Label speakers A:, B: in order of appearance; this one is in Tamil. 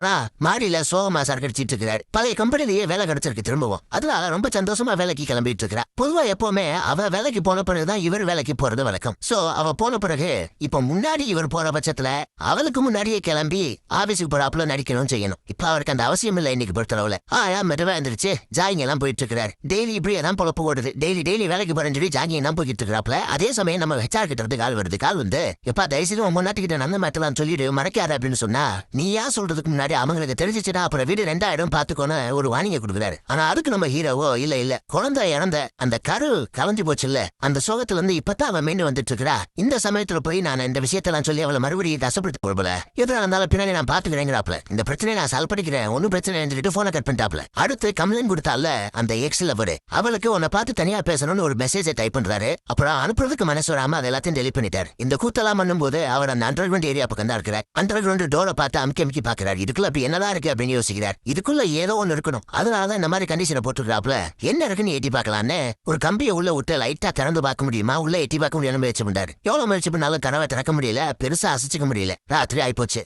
A: ஆனா மாடியில சோகமா சரக்கடிச்சிட்டு இருக்கிறார். பழைய கம்பெனிலேயே வேலை கிடைச்சிருக்கு திரும்பவும். அதனால ரொம்ப சந்தோஷமா வேலைக்கு கிளம்பிட்டு இருக்கிறா. பொதுவா எப்பவுமே அவ வேலைக்கு போன பிறகுதான் இவர் வேலைக்கு போறது வழக்கம். சோ அவ போன பிறகு இப்ப முன்னாடி இவர் போற பட்சத்துல அவளுக்கு முன்னாடியே கிளம்பி ஆபீஸுக்கு போறாப்புல நடிக்கணும் செய்யணும். இப்ப அவருக்கு அந்த அவசியம் இல்லை இன்னைக்கு பொறுத்தளவுல. ஆயா மெதுவா எந்திரிச்சு ஜாயிங் எல்லாம் போயிட்டு இருக்கிறாரு. டெய்லி இப்படியே தான் பொழப்பு ஓடுது. டெய்லி டெய்லி வேலைக்கு போறேன்னு சொல்லி ஜாயிங் எல்லாம் போய்கிட்டு இருக்கிறாப்ல அதே சமயம் நம்ம ஹெச்ஆர் கிட்ட இருந்து கால் வருது. கால் வந்து எப்பா தயவுசெய்து உன் நாட்டுக்கிட்ட நல்ல மாத்தலாம் சொல்லிடு மறைக்காத அப்படின்னு சொன்னா நீ ஏன் சொல்றதுக்கு முன்னாடி அவங்களுக்கு தெரிஞ்சிச்சுன்னா அப்புறம் வீடு ரெண்டாயிரம் பாத்துக்கோன்னு ஒரு வாணிங்க கொடுக்குறாரு. ஆனா அதுக்கு நம்ம ஹீரோவோ இல்ல இல்ல. குழந்தை இறந்த அந்த கரு கலந்து போச்சு இல்ல அந்த சோகத்துல இருந்து இப்பதான் அவன் மீண்டு வந்துட்டு இருக்கிறா இந்த சமயத்துல போய் நான் இந்த விஷயத்தெல்லாம் சொல்லி அவளை மறுபடியும் தசப்படுத்த போறல எதுனா இருந்தாலும் பின்னாடி நான் பாத்துக்கிறேங்கிறாப்ல இந்த பிரச்சனையை நான் சால்வ் பண்ணிக்கிறேன். ஒன்னும் பிரச்சனை போன போனை கட் பண்ணிட்டாப்ல அடுத்து கம்ப்ளைண்ட் கொடுத்தால அந்த எக்ஸ் லவர் அவளுக்கு உன்னை பார்த்து தனியா பேசணும்னு ஒரு மெசேஜை டைப் பண்றாரு. அப்புறம் அனுப்புறதுக்கு மனசு வராம அதை எல்லாத்தையும் டெலிட் பண்ணிட்டார். இந்த கூத்தெல்லாம் பண்ணும்போது அவர் அந்த அண்டர் கிரவுண்ட் ஏரியா பக்கம் தான் இருக்கிறார். அண்டர் கிரவுண்ட் டோரை பார்த்து அமுக்கி அமுக்கி பாக்குறாரு இதுக்குள்ள அப்படி என்னதான் இருக்கு அப்படின்னு யோசிக்கிறார். இதுக்குள்ள ஏதோ ஒண்ணு இருக்கணும். அதனாலதான் இந்த மாதிரி கண்டிஷனை போட்டுக்கிறாப்ல என்ன இருக்குன்னு எட்டி பார்க்கலான்னு? ஒரு கம்பியை உள்ள விட்டு லைட்டா திறந்து பார்க்க முடியுமா? உள்ள எட்டி பார்க்க முடியாம முயற்சி பண்ணாரு எவ்வளவு முயற்சி பண்ணாலும் கனவை திறக்க முடியல பெருசா அசைச்சுக்க முடியல. ராத்திரி ஆயிப்போச்சு.